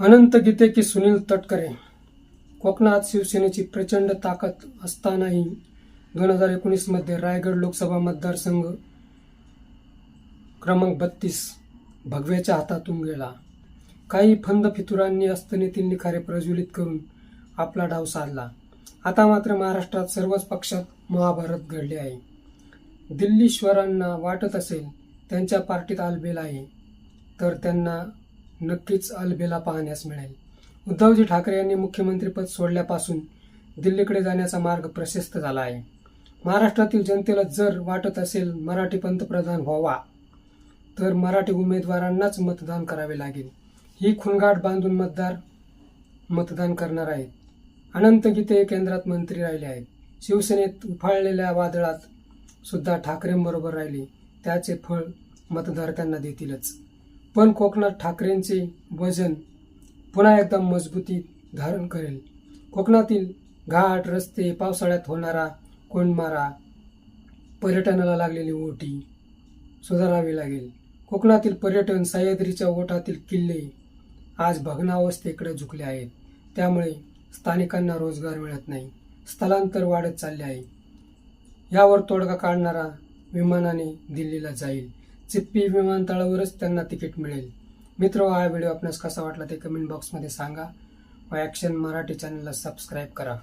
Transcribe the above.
अनंत गीते की सुनील तटकरे. कोकणात शिवसेनेची प्रचंड ताकद असतानाही दोन हजार एकोणीसमध्ये रायगड लोकसभा मतदारसंघ क्रमांक बत्तीस भगव्याच्या हातातून गेला. काही फंद फितुरांनी अस्तनेतील निखारे प्रज्वलित करून आपला डाव साधला. आता मात्र महाराष्ट्रात सर्वच पक्षात महाभारत घडले आहे. दिल्लीश्वरांना वाटत असेल त्यांच्या पार्टीत आलबेल आहे तर त्यांना नक्कीच अलबेला पाहण्यास मिळेल. उद्धवजी ठाकरे यांनी मुख्यमंत्रीपद सोडल्यापासून दिल्लीकडे जाण्याचा मार्ग प्रशस्त झाला आहे. महाराष्ट्रातील जनतेला जर वाटत असेल मराठी पंतप्रधान व्हावा तर मराठी उमेदवारांनाच मतदान करावे लागेल. ही खुणगाठ बांधून मतदार मतदान करणार आहेत. अनंत गीते केंद्रात मंत्री राहिले आहेत. शिवसेनेत उफाळलेल्या वादळात सुद्धा ठाकरेंबरोबर राहिले. त्याचे फळ मतदार त्यांना देतीलच. पण कोकणात ठाकरेंचे वजन पुन्हा एकदा मजबूती धारण करेल. कोकणातील घाट रस्ते पावसाळ्यात होणारा कोंडमारा पर्यटनाला लागलेली ओटी सुधारावी लागेल. कोकणातील पर्यटन सह्याद्रीच्या ओठातील किल्ले आज भग्नावस्थेकडे झुकले आहेत. त्यामुळे स्थानिकांना रोजगार मिळत नाही. स्थलांतर वाढत चालले आहे. यावर तोडगा काढणारा विमानाने दिल्लीला जाईल. चिप्पी विमानतळावरच त्यांना तिकीट मिळेल. मित्र हा व्हिडिओ आपणास कसा वाटला ते कमेंट बॉक्समध्ये सांगा. व ॲक्शन मराठी चॅनलला सबस्क्राईब करा.